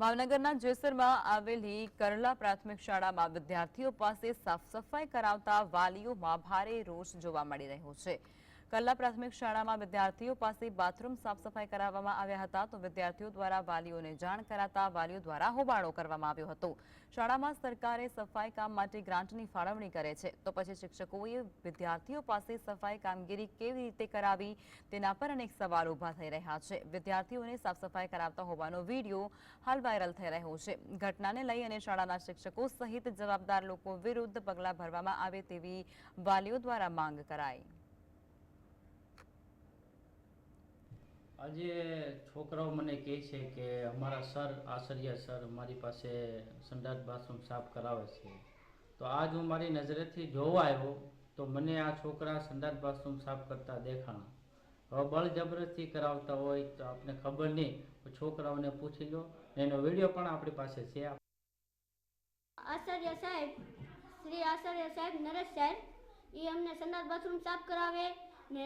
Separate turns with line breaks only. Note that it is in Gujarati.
ભાવનગરના જેસરમાં આવેલી કરલા પ્રાથમિક શાળામાં વિદ્યાર્થીઓ પાસે સાફ સફાઈ કરાવતા વાલીઓમાં ભારે રોષ જોવા મળી રહ્યો છે. કરલા પ્રાથમિક શાળામાં વિદ્યાર્થીઓ પાસે બાથરૂમ સાફ સફાઈ કરાવવામાં આવ્યા હતા તો વિદ્યાર્થીઓ દ્વારા વાલીઓને જાણ કરાતા વાલીઓ દ્વારા હોબાળો કરવામાં આવ્યો હતો. શાળામાં સરકારે સફાઈ કામ માટે ગ્રાન્ટની ફાળવણી કરે છે. તો પછી શિક્ષકોએ વિદ્યાર્થીઓ પાસે સફાઈ કામગીરી કેવી રીતે કરાવી તેના પર અનેક સવાલ ઊભા થઈ રહ્યા છે. વિદ્યાર્થીઓને સાફ સફાઈ કરાવતા હોવાનો વીડિયો હાલ વાયરલ થઈ રહ્યો છે. ઘટનાને લઈ અને શાળાના શિક્ષકો સહિત જવાબદાર લોકો વિરુદ્ધ પગલાં ભરવામાં આવે તેવી વાલીઓ દ્વારા માંગ કરાઈ.
આજે છોકરાઓ મને કહે છે કે અમારા સર, આચાર્ય સર મારી પાસે સંડાસ બાથરૂમ સાફ કરાવે છે. તો આજ હું મારી નજરેથી જોવા આવ્યો તો મને આ છોકરા સંડાસ બાથરૂમ સાફ કરતા દેખાણા. હવે બળજબરથી કરાવતા હોય તો આપને ખબર નહીં. છોકરાઓને પૂછી લો એનો વીડિયો પણ આપણી પાસે છે.
આચાર્ય સાહેબ, શ્રી આચાર્ય સાહેબ, નરેશ સાહેબ એ અમને સંડાસ બાથરૂમ સાફ કરાવે ને